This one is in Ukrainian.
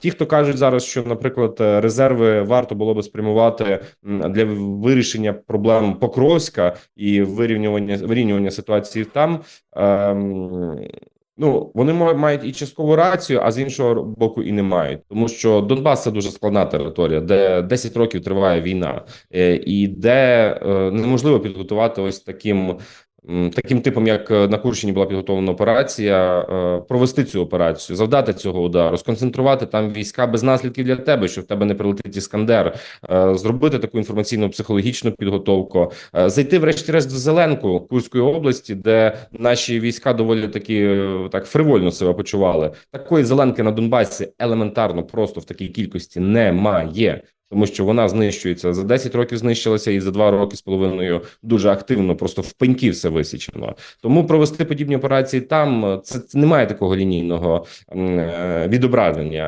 Ті, хто кажуть зараз, що, наприклад, е, резерви варто було би спрямувати для вирішення проблем Покровська і вирівнювання вирівнювання ситуації там. Ем, Ну, вони ма- мають і часткову рацію, а з іншого боку, і не мають, тому що Донбас це дуже складна територія, де 10 років триває війна, е, і де е, неможливо підготувати ось таким. Таким типом, як е, на Курщині була підготовлена операція, е, провести цю операцію, завдати цього удару, сконцентрувати там війська без наслідків для тебе, що в тебе не прилетить іскандер, е, зробити таку інформаційно психологічну підготовку, зайти врешті-решт в Зеленку Курської області, де наші війська доволі таки е, так фривольно себе почували. Такої зеленки на Донбасі елементарно просто в такій кількості немає. Тому що вона знищується за 10 років, знищилася і за 2 роки з половиною дуже активно, просто в пеньки все висічено. Тому провести подібні операції там е, це, це немає такого лінійного е, відображення.